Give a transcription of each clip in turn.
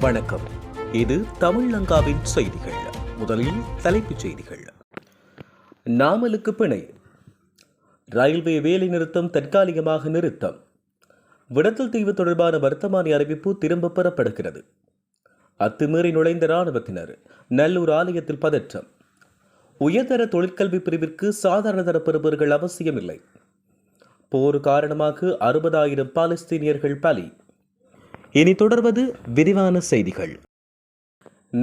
வணக்கம். இது தமிழங்காவின் செய்திகள். முதலில் தலைப்புச் செய்திகள். நாமலுக்கு பிணை. ரயில்வே வேலை நிறுத்தம் தற்காலிகமாக நிறுத்தம். விடத்தல் தீவு தொடர்பான வர்த்தமானி அறிவிப்பு திரும்பப் பெறப்படுகிறது. அத்துமீறி நுழைந்த இராணுவத்தினர் நல்லூர் ஆலயத்தில் பதற்றம். உயர்தர தொழிற்கல்வி பிரிவிற்கு சாதாரண தர பெறுபவர்கள் அவசியமில்லை. போர் காரணமாக அறுபதாயிரம் பாலஸ்தீனியர்கள் பலி. இனி தொடர்வது விரிவான செய்திகள்.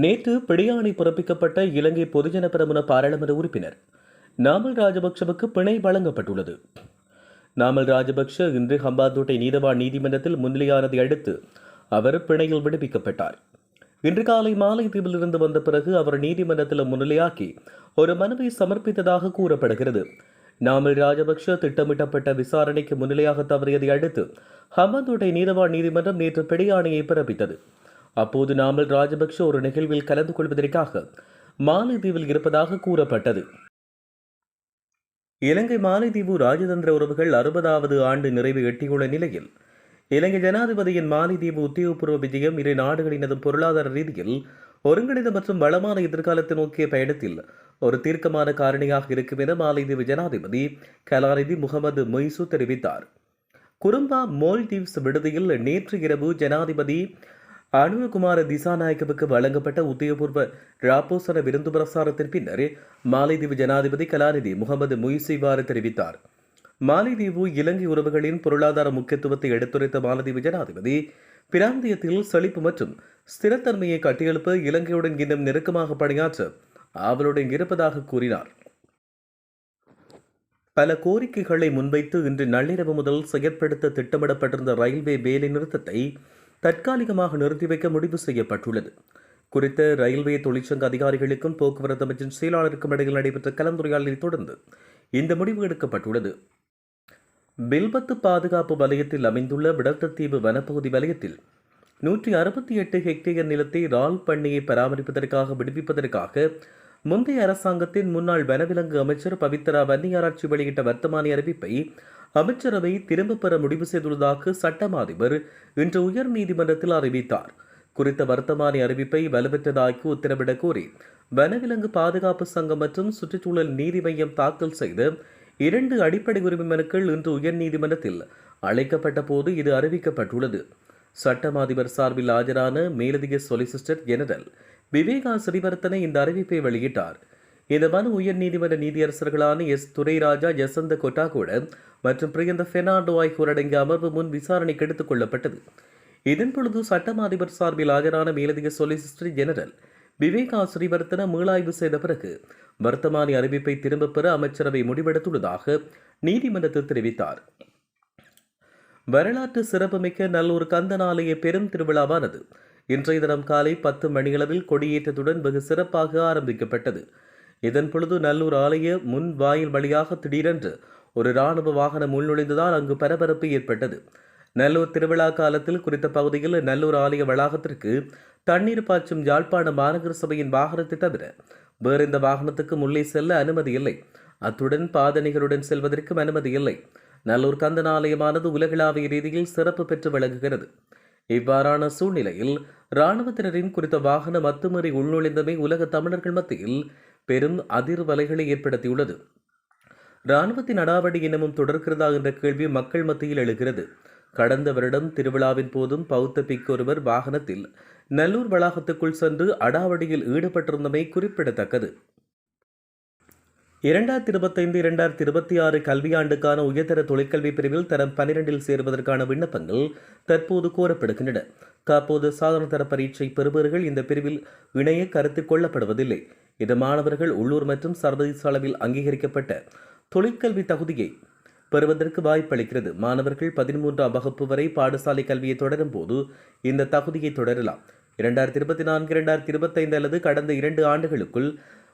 நேற்று பிடியாணை பிறப்பிக்கப்பட்ட இலங்கை பொதுஜன பிரமுன பாராளுமன்ற உறுப்பினர் நாமல் ராஜபக்சவுக்கு பிணை வழங்கப்பட்டுள்ளது. நாமல் ராஜபக்ஷ இன்று ஹம்பாந்தோட்டை நீதவான் நீதிமன்றத்தில் முன்னிலையானதை அடுத்து அவர் பிணையில் விடுவிக்கப்பட்டார். இன்று காலை மாலைத்தீவில் இருந்து வந்த பிறகு அவர் நீதிமன்றத்தில் முன்னிலையாக்கி ஒரு மனுவை சமர்ப்பித்ததாக கூறப்படுகிறது. நாமல் ராஜபக்ஷ திட்டமிட்டப்பட்ட விசாரணைக்கு முன்னிலையாக தவறியதை அடுத்து ஹமந்துடை நீதவான் நீதிமன்றம் நேற்று பிடியாணையை பிறப்பித்தது. அப்போது நாமல் ராஜபக்ஷ ஒரு நிகழ்வில் கலந்து கொள்வதற்காக மாலைதீவில் இருப்பதாக கூறப்பட்டது. இலங்கை மாலைதீவு ராஜதந்திர உறவுகள் அறுபதாவது ஆண்டு நிறைவு எட்டியுள்ள நிலையில் இலங்கை ஜனாதிபதியின் மாலைதீவு உத்தியோகபூர்வ விஜயம் இரு நாடுகளினதும் பொருளாதார ரீதியில் ஒருங்கிணைந்த மற்றும் வளமான எதிர்காலத்தை நோக்கிய பயணத்தில் ஒரு தீர்க்கமான காரணியாக இருக்கும் என மாலைதீவு ஜனாதிபதி கலாநிதி முகமது மொய்சு தெரிவித்தார். குறும்பா மோல்தீவ்ஸ் விடுதியில் நேற்று இரவு ஜனாதிபதி அனுகுமார திசாநாயக்கவுக்கு வழங்கப்பட்ட உத்தியோகபூர்வ ராப்போசன விருந்து பிரசாரத்தின் பின்னர் மாலைதீவு ஜனாதிபதி கலாநிதி முகமது முய்சு இவ்வாறு தெரிவித்தார். மாலைதீவு இலங்கை உறவுகளின் பொருளாதார முக்கியத்துவத்தை எடுத்துரைத்த மாலதீவு ஜனாதிபதி பிராந்தியத்தில் செழிப்பு மற்றும் ஸ்திரத்தன்மையை கட்டியெழுப்ப இலங்கையுடன் இன்னும் நெருக்கமாக பணியாற்ற ஆவலுடன் இருப்பதாக கூறினார். பல கோரிக்கைகளை முன்வைத்து இன்று நள்ளிரவு முதல் செயற்படுத்த திட்டமிடப்பட்டிருந்த ரயில்வே வேலை நிறுத்தத்தை தற்காலிகமாக நிறுத்தி வைக்க முடிவு செய்யப்பட்டுள்ளது. குறித்த ரயில்வே தொழிற்சங்க அதிகாரிகளுக்கும் போக்குவரத்து அமைச்சின் செயலாளருக்கும் இடையில் நடைபெற்ற கலந்துரையாடலை தொடர்ந்து இந்த முடிவு எடுக்கப்பட்டுள்ளது. பில்பத்து பாதுகாப்பு வலயத்தில் அமைந்துள்ள விடத்தத்தீவு வனப்பகுதி வலயத்தில் நூற்றி அறுபத்தி எட்டு ஹெக்டேயர் நிலத்தை ரால் பண்ணையை பராமரிப்பதற்காக விடுவிப்பதற்காக முந்தைய அரசாங்கத்தின் முன்னாள் வனவிலங்கு அமைச்சர் பவித்ரா வன்னியாராட்சி வெளியிட்ட வர்த்தமானி அறிவிப்பை அமைச்சரவை திரும்பப் பெற முடிவு செய்துள்ளதாக சட்டம் அதிபர் இன்று உயர் நீதிமன்றத்தில் அறிவித்தார். குறித்த வர்த்தமானி அறிவிப்பை வலுப்பெற்றதாக்கி உத்தரவிடக் கோரி வனவிலங்கு பாதுகாப்பு சங்கம் மற்றும் சுற்றுச்சூழல் நீதி மையம் தாக்கல் செய்த இரண்டு அடிப்படை உரிமை மனுக்கள் இன்று உயர்நீதிமன்றத்தில் அழைக்கப்பட்ட போது இது அறிவிக்கப்பட்டுள்ளது. சட்டம் அதிபர் சார்பில் ஆஜரான மேலதிக சொலிசிஸ்டர் ஜெனரல் விவேகா சிறிவர்த்தனை இந்த அறிவிப்பை வெளியிட்டார். இந்த மனு உயர்நீதிமன்ற நீதியரசர்களான எஸ். துரைராஜா யசந்த கொட்டாகோட மற்றும் பிரியந்த பெர்னாண்டோ ஆகியோர் அடங்கிய அமர்வு முன் விசாரணைக்கு எடுத்துக் கொள்ளப்பட்டது. இதன் பொழுது சட்டம் அதிபர் சார்பில் ஆஜரான மேலதிக சொலிசிஸ்டர் ஜெனரல் விவேகா ஸ்ரீவர்த்தன மீளாய்வு செய்த பிறகு வர்த்தமானி அறிவிப்பை திரும்பப் பெற அமைச்சரவை முடிவெடுத்துள்ளதாக நீதிமன்றத்தில் தெரிவித்தார். வரலாற்று சிறப்புமிக்க நல்லூர் கந்தன் ஆலய பெரும் திருவிழாவானது இன்றைய தினம் காலை பத்து மணியளவில் கொடியேற்றத்துடன் வெகு சிறப்பாக ஆரம்பிக்கப்பட்டது. இதன் பொழுது நல்லூர் ஆலய முன் வாயில் வழியாக திடீரென்று ஒரு இராணுவ வாகனம் உள்நுழைந்ததால் அங்கு பரபரப்பு ஏற்பட்டது. நல்லூர் திருவிழா காலத்தில் குறித்த பகுதியில் நல்லூர் ஆலய வளாகத்திற்கு தண்ணீர் பாய்ச்சும் யாழ்ப்பாண மாநகர சபையின் வாகனத்தை தவிர வேறு எந்த வாகனத்துக்கு உள்ளே செல்ல அனுமதி இல்லை. அத்துடன் பாதணிகளுடன் செல்வதற்கும் அனுமதி இல்லை. நல்லூர் கந்தன் ஆலயமானது உலகளாவிய ரீதியில் சிறப்பு பெற்று விளங்குகிறது. இவ்வாறான சூழ்நிலையில் இராணுவத்தினரின் குறித்த வாகனம் அத்துமீறி உள்நுழைந்தமை உலக தமிழர்கள் மத்தியில் பெரும் அதிர்வலைகளை ஏற்படுத்தியுள்ளது. இராணுவத்தின் அடாவடி இன்னமும் தொடர்கிறதா என்ற கேள்வி மக்கள் மத்தியில் எழுகிறது. கடந்த வருடம் திருவிழாவின் போதும் பௌத்த பிக் ஒருவர் வாகனத்தில் நல்லூர் வளாகத்துக்குள் சென்று அடாவடியில் ஈடுபட்டிருந்தமை குறிப்பிடத்தக்கது. இரண்டாயிரத்தி இருபத்தைந்து இரண்டாயிரத்தி இருபத்தி ஆறு கல்வியாண்டுக்கான உயர்தர தொழிற்கல்வி பிரிவில் தரம் பனிரெண்டில் சேருவதற்கான விண்ணப்பங்கள் தற்போது கோரப்படுகின்றன. தற்போது சாதாரண தர பரீட்சை பெறுபவர்கள் இந்த பிரிவில் இணைய கருத்து கொள்ளப்படுவதில்லை. இது மாணவர்கள் உள்ளூர் மற்றும் சர்வதேச அளவில் அங்கீகரிக்கப்பட்ட தொழிற்கல்வி தகுதியை பெறுவதற்கு வாய்ப்பளிக்கிறது. மாணவர்கள் பதிமூன்றாம் வகுப்பு வரை பாடசாலை கல்வியை தொடரும் போது இந்த தகுதியை தொடரலாம். இரண்டாயிரத்தி இருபத்தி நான்கு இரண்டாயிரத்தி இருபத்தைந்து அல்லது கடந்த இரண்டு ஆண்டுகளுக்குள்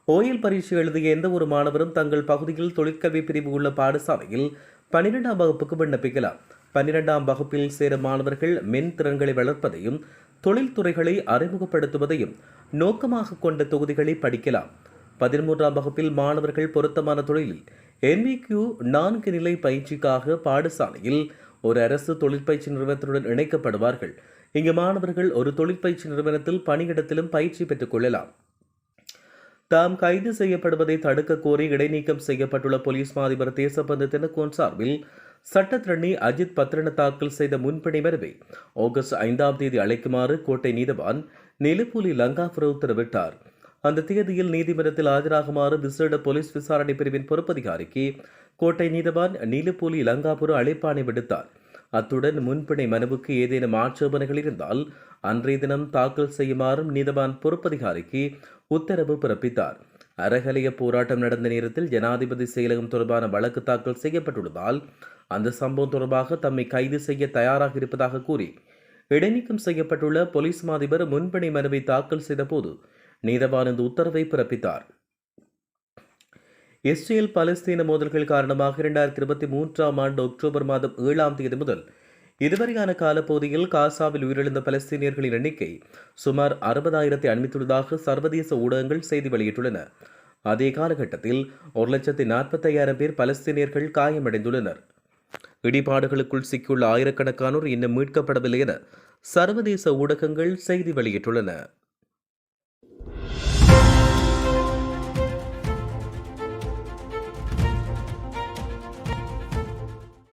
ஓயில் பரீட்சை எழுதிய எந்த ஒரு மாணவரும் தங்கள் பகுதியில் தொழிற்கல்வி பிரிவு உள்ள பாடசாலையில் பன்னிரெண்டாம் வகுப்புக்கு விண்ணப்பிக்கலாம். பன்னிரெண்டாம் வகுப்பில் சேரும் மாணவர்கள் மென் திறன்களை வளர்ப்பதையும் தொழில்துறைகளை அறிமுகப்படுத்துவதையும் நோக்கமாக கொண்ட தொகுதிகளை படிக்கலாம். பதிமூன்றாம் வகுப்பில் மாணவர்கள் பொருத்தமான தொழிலில் என்விக்யூ நான்கு நிலை பயிற்சிக்காக பாடசாலையில் ஒரு அரசு தொழிற்பயிற்சி நிறுவனத்துடன் இணைக்கப்படுவார்கள். இங்கு மாணவர்கள் ஒரு தொழிற்பயிற்சி நிறுவனத்தில் பணியிடத்திலும் பயிற்சி பெற்றுக் கொள்ளலாம். தாம் கைது செய்யப்படுவதை தடுக்க கோரி இடைநீக்கம் செய்யப்பட்டுள்ள போலீஸ் மாதிபர் தேசபந்து தினக்கோன் சார்பில் சட்டத்திரணி அஜித் பத்ரன தாக்கல் செய்த முன்பணி மனுவை ஆகஸ்ட் ஐந்தாம் தேதி அழைக்குமாறு கோட்டை நீதவான் நிலுப்புலி லங்காபுர உத்தரவிட்டார். அந்த தேதியில் நீதிமன்றத்தில் ஆஜராகுமாறு விசேட போலீஸ் விசாரணை பிரிவின் பொறுப்பதிகாரிக்கு கோட்டை நீதவான் நீலுப்புலி லங்காபுர அழைப்பாணை விடுத்தார். அத்துடன் முன்பிணை மனுவுக்கு ஏதேனும் ஆட்சேபனைகள் இருந்தால் அன்றைய தினம் தாக்கல் செய்யுமாறும் நீதவான் பொறுப்பதிகாரிக்கு உத்தரவு பிறப்பித்தார். அரகலைய போராட்டம் நடந்த நேரத்தில் ஜனாதிபதி செயலகம் தொடர்பான வழக்கு தாக்கல் செய்யப்பட்டுள்ளதால் அந்த சம்பவம் தொடர்பாக தம்மை கைது செய்ய தயாராக இருப்பதாக கூறி இடைநீக்கம் செய்யப்பட்டுள்ள போலீஸ் மாதிபர் முன்பிணை மனுவை தாக்கல் செய்தபோது நீதவான் இந்த உத்தரவை பிறப்பித்தார். இஸ்ரேல் பலஸ்தீன மோதல்கள் காரணமாக இரண்டாயிரத்தி இருபத்தி மூன்றாம் ஆண்டு அக்டோபர் மாதம் ஏழாம் தேதி முதல் இதுவரையான காலப்பகுதியில் காசாவில் உயிரிழந்த பலஸ்தீனியர்களின் எண்ணிக்கை சுமார் அறுபதாயிரத்தை அண்மித்துள்ளதாக சர்வதேச ஊடகங்கள் செய்தி வெளியிட்டுள்ளன. அதே காலகட்டத்தில் ஒரு லட்சத்தி நாற்பத்தையாயிரம் பேர் பலஸ்தீனியர்கள் காயமடைந்துள்ளனர். இடிபாடுகளுக்குள் சிக்கியுள்ள ஆயிரக்கணக்கானோர் இன்னும் மீட்கப்படவில்லை என சர்வதேச ஊடகங்கள் செய்தி வெளியிட்டுள்ளன.